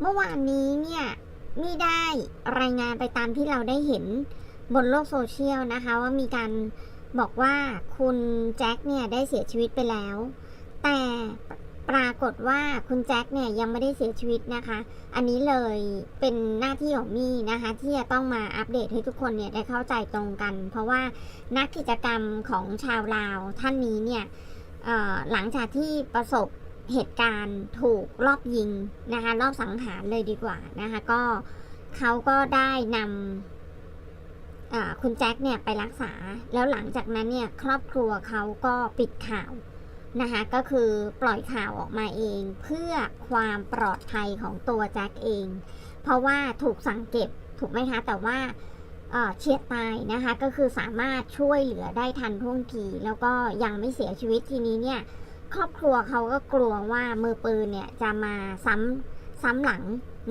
เมื่อวานนี้เนี่ยมีได้รายงานไปตามที่เราได้เห็นบนโลกโซเชียลนะคะ ว่ามีการบอกว่าคุณแจ็คเนี่ยได้เสียชีวิตไปแล้ว แต่ปรากฏว่าคุณแจ็คเนี่ยยังไม่ได้เสียชีวิตนะคะ อันนี้เลยเป็นหน้าที่ของมี่นะคะ ที่จะต้องมาอัปเดตให้ทุกคนเนี่ยได้เข้าใจตรงกัน เพราะว่านักกิจกรรมของชาวลาวท่านนี้เนี่ยหลังจากที่ประสบ เหตุการณ์ถูกรอบยิงนะคะรอบสังหารเลยดีกว่านะคะก็เขาก็ได้นำคุณแจ็คเนี่ยไปรักษา แล้วหลังจากนั้นเนี่ยครอบครัวเขาก็ปิดข่าวนะคะก็คือปล่อยข่าวออกมาเองเพื่อความปลอดภัยของตัวแจ็คเอง เพราะว่าถูกสั่งเก็บถูกไหมคะแต่ว่าเอ่อเฉียดตายนะคะก็คือสามารถช่วยเหลือได้ทันท่วงทีแล้วก็ยังไม่เสียชีวิตทีนี้เนี่ย ครอบครัวเขาก็กลัวว่ามือปืนเนี่ยจะมาซ้ำซ้ำหลัง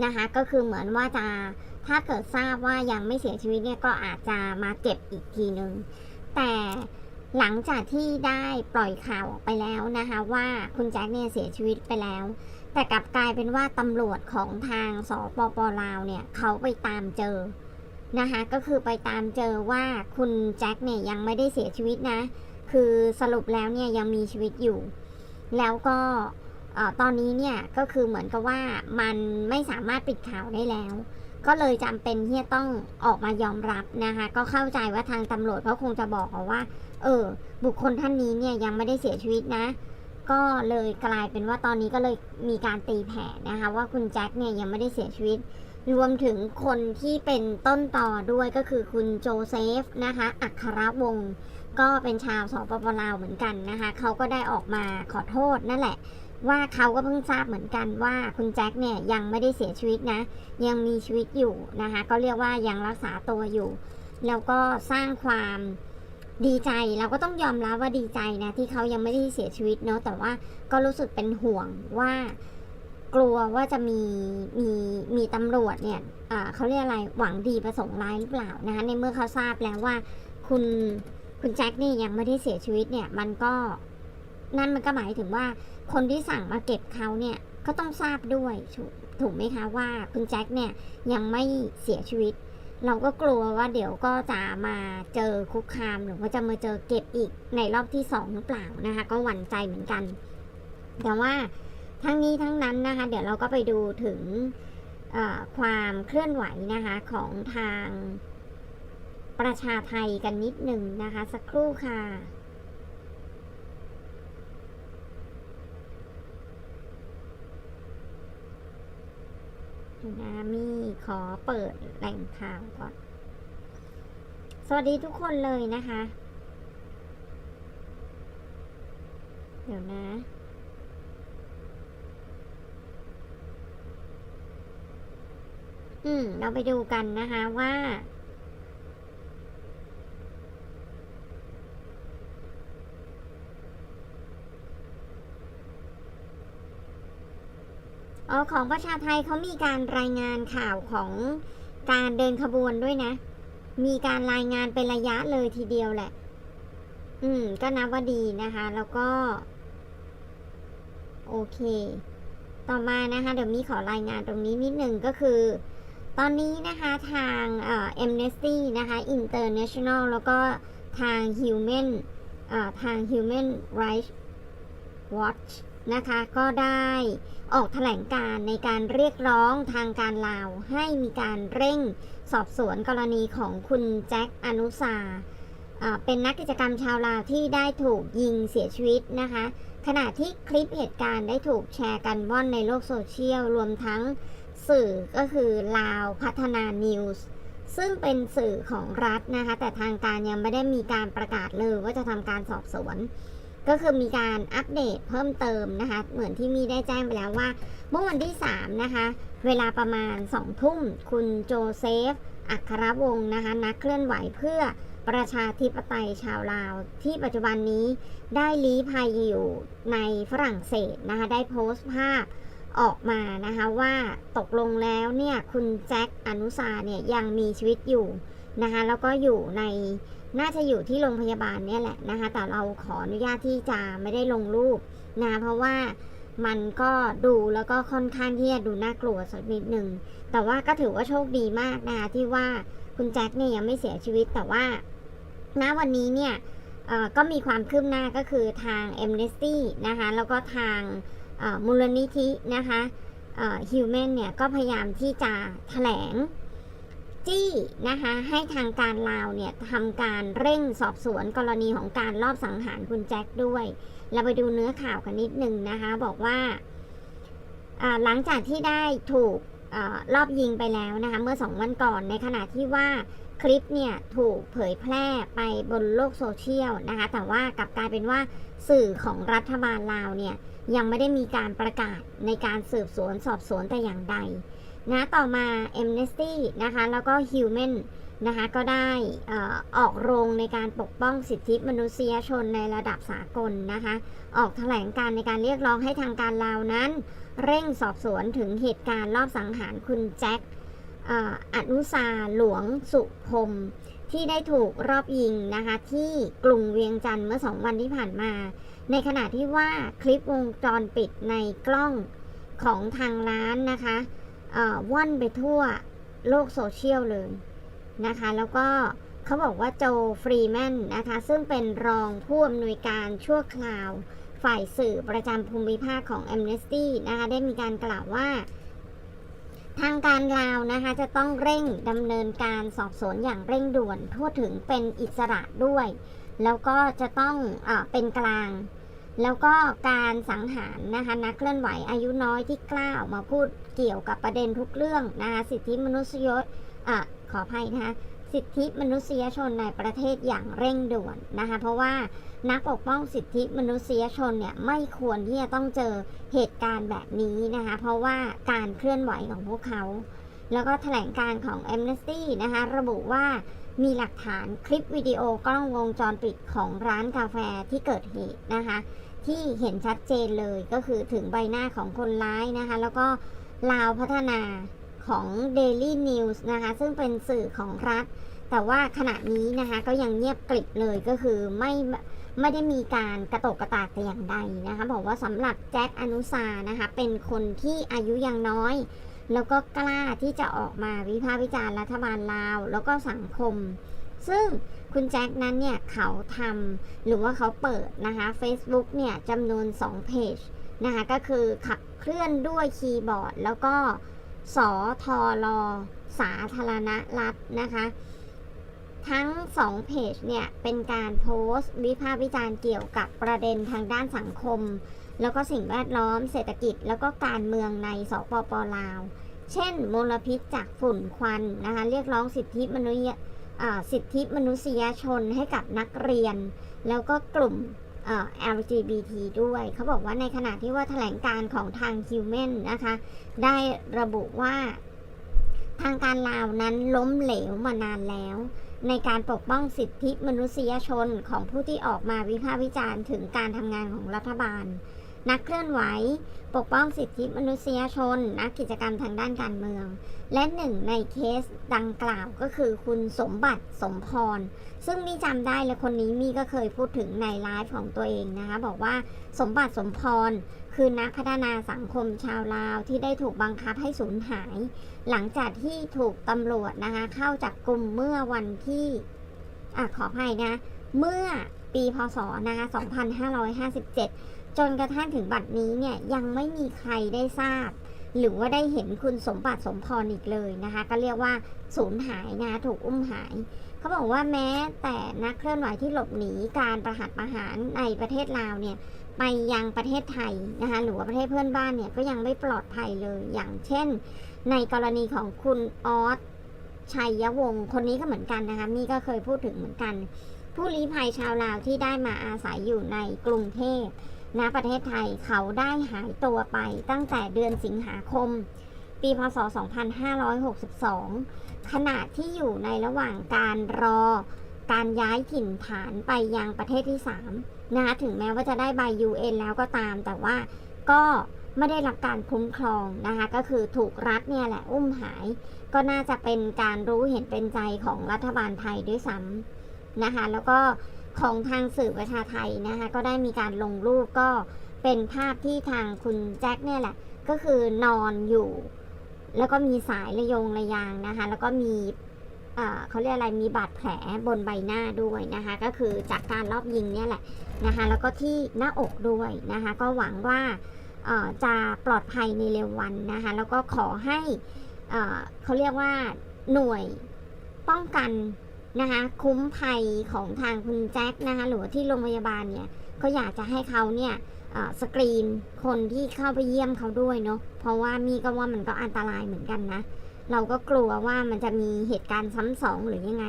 นะคะ ก็คือเหมือนว่าจะถ้าเกิดทราบว่ายังไม่เสียชีวิตเนี่ยก็อาจจะมาเก็บอีกทีนึง แต่หลังจากที่ได้ปล่อยข่าวออกไปแล้วนะคะ ว่าคุณแจ็คเนี่ยเสียชีวิตไปแล้ว แต่กลับกลายเป็นว่าตำรวจของทางสปปลาวเนี่ยเขาไปตามเจอนะคะก็คือไปตามเจอว่าคุณแจ็คเนี่ยยังไม่ได้เสียชีวิตนะ คือสรุปแล้วเนี่ยยังมีชีวิตอยู่ แล้วก็ตอนนี้เนี่ยก็คือเหมือนกับว่ามันไม่สามารถปิดข่าวได้แล้ว ก็เลยจำเป็นที่จะต้องออกมายอมรับนะคะ ก็เข้าใจว่าทางตำรวจเขาคงจะบอกว่า เออ บุคคลท่านนี้เนี่ยยังไม่ได้เสียชีวิตนะ ก็เลยกลายเป็นว่าตอนนี้ก็เลยมีการตีแผ่นะคะ ว่าคุณแจ็คเนี่ยยังไม่ได้เสียชีวิต รวมถึงคนที่เป็นต้นต่อด้วยก็คือคุณโจเซฟนะคะอัครวงศ์ก็เป็นชาวสปปลาวเหมือนกันนะคะเขาก็ได้ออกมาขอโทษนั่นแหละ ว่าเขาก็เพิ่งทราบเหมือนกันว่าคุณแจ็คเนี่ยยังไม่ได้เสียชีวิตนะ ยังมีชีวิตอยู่นะคะก็เรียกว่ายังรักษาตัวอยู่ แล้วก็สร้างความดีใจเราก็ต้องยอมรับว่าดีใจนะที่เขายังไม่ได้เสียชีวิตเนาะแต่ว่าก็รู้สึกเป็นห่วงว่า กลัวว่าจะมีมีมีตำรวจเนี่ยเขาเรียกอะไรหวังดีประสงค์ร้ายหรือเปล่านะคะในเมื่อเขาทราบแล้วว่าคุณคุณแจ็คนี่ยังไม่ได้เสียชีวิตเนี่ย มันก็นั่นมันก็หมายถึงว่าคนที่สั่งมาเก็บเขาเนี่ยก็ต้องทราบด้วยถูกถูกไหมคะว่าคุณแจ็คเนี่ยยังไม่เสียชีวิต เราก็กลัวว่าเดี๋ยวก็จะมาเจอคุกคามหรือว่าจะมาเจอเก็บอีกในรอบที่สองหรือเปล่านะคะ ก็หวั่นใจเหมือนกัน แต่ว่า ทั้งนี้ทั้งนั้นนะคะ เดี๋ยวเราก็ไปดูถึงความเคลื่อนไหวนะคะของทางประชาไทยกันนิดหนึ่งนะคะ สักครู่ค่ะนามีขอเปิดแหล่งข่าวก่อน สวัสดีทุกคนเลยนะคะ เดี๋ยวนะ อืม เราไปดูกันนะคะว่า อ๋อ ของประชาไทยเขามีการรายงานข่าวของการเดินขบวนด้วยนะ มีการรายงานเป็นระยะเลยทีเดียวแหละ อืม ก็นับว่าดีนะคะ แล้วก็ โอเค ต่อมานะคะ เดี๋ยวมีขอรายงานตรงนี้นิดหนึ่งก็คือ ตอนนี้นะคะทางเอ่อ Amnesty นะคะ International แล้วก็ทาง Human เอ่อทาง Human Rights Watch นะคะก็ได้ออกแถลงการในการเรียกร้องทางการลาว ให้มีการเร่งสอบสวนกรณีของคุณแจ็คอนุสาเป็นนักกิจกรรมชาวลาวที่ได้ถูกยิงเสียชีวิตนะคะ ขณะที่คลิปเหตุการณ์ได้ถูกแชร์กันว่อนในโลกโซเชียล รวมทั้ง สื่อก็คือลาวพัฒนานิวส์ซึ่งเป็นสื่อของรัฐนะคะ แต่ทางการยังไม่ได้มีการประกาศเลยว่าจะทำการสอบสวน ก็คือมีการอัปเดตเพิ่มเติมนะคะ เหมือนที่มีได้แจ้งไปแล้วว่า เมื่อวันที่ 3 นะคะ เวลาประมาณ 2 ทุ่ม คุณโจเซฟ อัครวงศ์นะคะ นักเคลื่อนไหวเพื่อประชาธิปไตยชาวลาว ที่ปัจจุบันนี้ได้ลี้ภัยอยู่ในฝรั่งเศสนะคะ ได้โพสต์ภาพ ออกมานะคะว่าตกลงแล้วเนี่ยคุณแจ็คอนุสาเนี่ยยังมีชีวิตอยู่นะคะแล้วก็อยู่ในน่าจะอยู่ที่โรงพยาบาลเนี่ยแหละนะคะแต่เราขออนุญาตที่จะไม่ได้ลงรูปนะเพราะว่ามันก็ดูแล้วก็ค่อนข้างที่จะดูน่ากลัวสักนิดหนึ่งแต่ว่าก็ถือว่าโชคดีมากนะคะที่ว่าคุณแจ็คเนี่ยยังไม่เสียชีวิตแต่ว่าณวันนี้เนี่ยก็มีความคืบหน้าก็คือทาง a m n e s t y นะคะแล้วก็ทาง มูลนิธินะคะฮิวแมนเนี่ยก็พยายามที่จะแถลงจี้นะคะให้ทางการลาวเนี่ยทำการเร่งสอบสวนกรณีของการลอบสังหารคุณแจ็คด้วย เราไปดูเนื้อข่าวกันนิดนึงนะคะ บอกว่าหลังจากที่ได้ถูกอรอบยิงไปแล้วนะคะ เมื่อสองวันก่อนในขณะที่ว่า คลิปเนี่ยถูกเผยแพร่ไปบนโลกโซเชียลนะคะ แต่ว่ากลับกลายเป็นว่าสื่อของรัฐบาลลาวเนี่ยยังไม่ได้มีการประกาศในการสืบสวนสอบสวนแต่อย่างใดนะต่อมา Amnesty นะคะแล้วก็ Human นะคะก็ได้ออออกโรงในการปกป้องสิทธิมนุษยชนในระดับสากลนะคะ ออกแถลงการในการเรียกร้องให้ทางการลาวนั้น เร่งสอบสวนถึงเหตุการณ์รอบสังหารคุณแจ็ค อนุสาหลวงสุพรมที่ได้ถูกรอบยิงนะคะที่กรุงเวียงจันทร์เมื่อสองวันที่ผ่านมา ในขณะที่ว่าคลิปวงจรปิดในกล้องของทางร้านนะคะว่อนไปทั่วโลกโซเชียลเลยนะคะ แล้วก็เขาบอกว่าโจฟรีแมนนะคะ ซึ่งเป็นรองผู้อำนวยการชั่วคราว ฝ่ายสื่อประจำภูมิภาคของ Amnesty นะคะ ได้มีการกล่าวว่า ทางการลาวนะคะจะต้องเร่งดำเนินการสอบสวนอย่างเร่งด่วนทั่วถึงเป็นอิสระด้วย แล้วก็จะต้องเอเป็นกลาง แล้วก็การสังหารนะคะนักเคลื่อนไหวอายุน้อยที่กล้าออกมาพูดเกี่ยวกับประเด็นทุกเรื่องนะคะสิทธิมนุษยชนขออภัยนะคะ สิทธิมนุษยชนในประเทศอย่างเร่งด่วนนะคะเพราะว่านักปกป้องสิทธิมนุษยชนเนี่ยไม่ควรที่จะต้องเจอเหตุการณ์แบบนี้นะคะเพราะว่าการเคลื่อนไหวของพวกเขา แล้วก็แถลงการของ Amnesty นะคะระบุว่ามีหลักฐานคลิปวิดีโอกล้องวงจรปิดของร้านกาแฟที่เกิดเหตุนะคะที่เห็นชัดเจนเลยก็คือถึงใบหน้าของคนร้ายนะคะแล้วก็ลาวพัฒนา ของ Daily News นะคะ ซึ่งเป็นสื่อของรัฐ แต่ว่าขณะนี้นะคะก็ยังเงียบกริบเลยก็คือไม่ไม่ได้มีการกระตกกระตากแต่อย่างใดนะคะ บอกว่าสำหรับแจ็คอนุสานะคะ เป็นคนที่อายุยังน้อย แล้วก็กล้าที่จะออกมาวิพากษ์วิจารณ์รัฐบาลลาว แล้วก็สังคม ซึ่งคุณแจ็คนั้นเนี่ย เขาทำหรือว่าเขาเปิดนะคะ Facebook เนี่ยจำนวน 2 เพจนะคะ ก็คือขับเคลื่อนด้วยคีย์บอร์ด แล้วก็ สอทอรอสาธารณรัฐนะคะ ทั้ง2เพจเนี่ยเป็นการโพสต์ วิพากษ์วิจารณ์เกี่ยวกับประเด็นทางด้านสังคม แล้วก็สิ่งแวดล้อมเศรษฐกิจ แล้วก็การเมืองในสปปลาว เช่น มลพิษจากฝุ่นควันนะคะเรียกร้องสิทธิมนุษยอ่าสิทธิมนุษยชนให้กับนักเรียน แล้วก็กลุ่ม LGBT ด้วย เขาบอกว่าในขณะที่ว่าแถลงการของทาง Human นะคะ ได้ระบุว่าทางการลาวนั้นล้มเหลวมานานแล้ว ในการปกป้องสิทธิมนุษยชนของผู้ที่ออกมาวิพากษ์วิจารณ์ถึงการทำงานของรัฐบาล นักเคลื่อนไหว ปกป้องสิทธิมนุษยชน นักกิจกรรมทางด้านการเมือง และหนึ่งในเคสดังกล่าวก็คือคุณสมบัติสมพร ซึ่งมีจำได้และคนนี้มีก็เคยพูดถึงในไลฟ์ของตัวเองนะคะ บอกว่าสมบัติสมพรคือนักพัฒนาสังคมชาวลาวที่ได้ถูกบังคับให้สูญหาย หลังจากที่ถูกตำรวจนะคะเข้าจับกลุ่มเมื่อวันที่อขออภัยนะ เมื่อปีพศนะคะ2557 จนกระทั่งถึงบัดนี้เนี่ยยังไม่มีใครได้ทราบ หรือว่าได้เห็นคุณสมบัติสมพรอีกเลยนะคะ ก็เรียกว่าสูญหายนะถูกอุ้มหายเขาบอกว่าแม้แต่นักเคลื่อนไหวที่หลบหนีการประหัตประหารในประเทศลาวเนี่ยไปยังประเทศไทยนะคะหรือว่าประเทศเพื่อนบ้านเนี่ยก็ยังไม่ปลอดภัยเลย อย่างเช่น ในกรณีของคุณออสชัยวงศ์คนนี้ก็เหมือนกันนะคะมี่ก็เคยพูดถึงเหมือนกัน ผู้ลี้ภัยชาวลาวที่ได้มาอาศัยอยู่ในกรุงเทพ ณประเทศไทยเขาได้หายตัวไปตั้งแต่เดือนสิงหาคม ปีพศ 2562 ขณะที่อยู่ในระหว่างการรอการย้ายถิ่นฐานไปยังประเทศที่ 3 นะคะถึงแม้ว่าจะได้ใบ UN แล้วก็ตาม แต่ว่าก็ไม่ได้รับการคุ้มครองนะคะ ก็คือถูกรัฐเนี่ยแหละอุ้มหาย ก็น่าจะเป็นการรู้เห็นเป็นใจของรัฐบาลไทยด้วยซ้ำนะคะ แล้วก็ ของทางสื่อประชาไทยนะคะก็ได้มีการลงรูปก็เป็นภาพที่ทางคุณแจ็คเนี่ยแหละ ก็คือนอนอยู่ แล้วก็มีสายระยงระยางนะคะ แล้วก็มีเขาเรียกอะไรมีบาดแผลบนใบหน้าด้วยนะคะ ก็คือจากการรอบยิงเนี่ยแหละนะคะ แล้วก็ที่หน้าอกด้วยนะคะ ก็หวังว่าจะปลอดภัยในเร็ววันนะคะ แล้วก็ขอให้เอ่อเขาเรียกว่าหน่วยป้องกัน นะคะคุ้มภัยของทางคุณแจ็คนะคะหรือว่าที่โรงพยาบาลเนี่ยก็อยากจะให้เขาเนี่ยสกรีนคนที่เข้าไปเยี่ยมเขาด้วยเนาะเพราะว่ามีก็ว่ามันก็อันตรายเหมือนกันนะ เราก็กลัวว่ามันจะมีเหตุการณ์ซ้ำสองหรือยังไง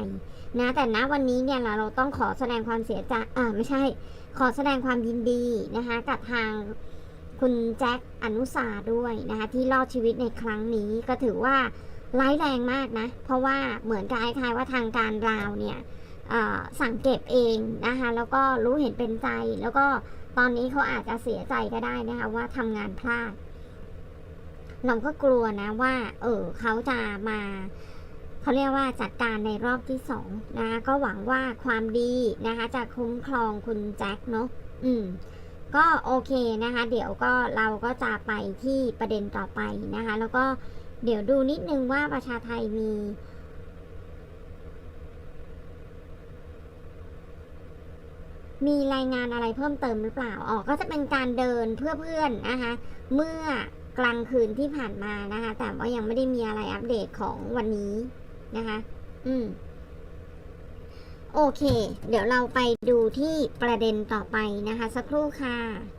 นะแต่ณวันนี้เนี่ยเราเราต้องขอแสดงความเสียใจอ่าไม่ใช่ ขอแสดงความยินดีนะคะกับทางคุณแจ็คอนุสาด้วยนะคะที่รอดชีวิตในครั้งนี้ก็ถือว่า ร้ายแรงมากนะ เพราะว่าเหมือนกับคล้ายๆว่าทางการลาวเนี่ยสั่งเก็บเองนะคะแล้วก็รู้เห็นเป็นใจ แล้วก็ตอนนี้เขาอาจจะเสียใจก็ได้นะคะว่าทำงานพลาดเราก็กลัวนะว่า เออเขาจะมาเขาเรียกว่าจัดการในรอบที่สองนะคะก็หวังว่าความดีนะคะ จะคุ้มครองคุณแจ็คเนาะอืม ก็โอเคนะคะ เดี๋ยวก็เราก็จะไปที่ประเด็นต่อไปนะคะ แล้วก็ เดี๋ยวดูนิดนึงว่าประชาไทยมี มีรายงานอะไรเพิ่มเติมหรือเปล่าอ๋อก็จะเป็นการเดินเพื่อเพื่อนนะคะ เมื่อกลางคืนที่ผ่านมานะคะ แต่ว่ายังไม่ได้มีอะไรอัปเดตของวันนี้นะคะ อืม โอเค เดี๋ยวเราไปดูที่ประเด็นต่อไปนะคะ สักครู่ค่ะ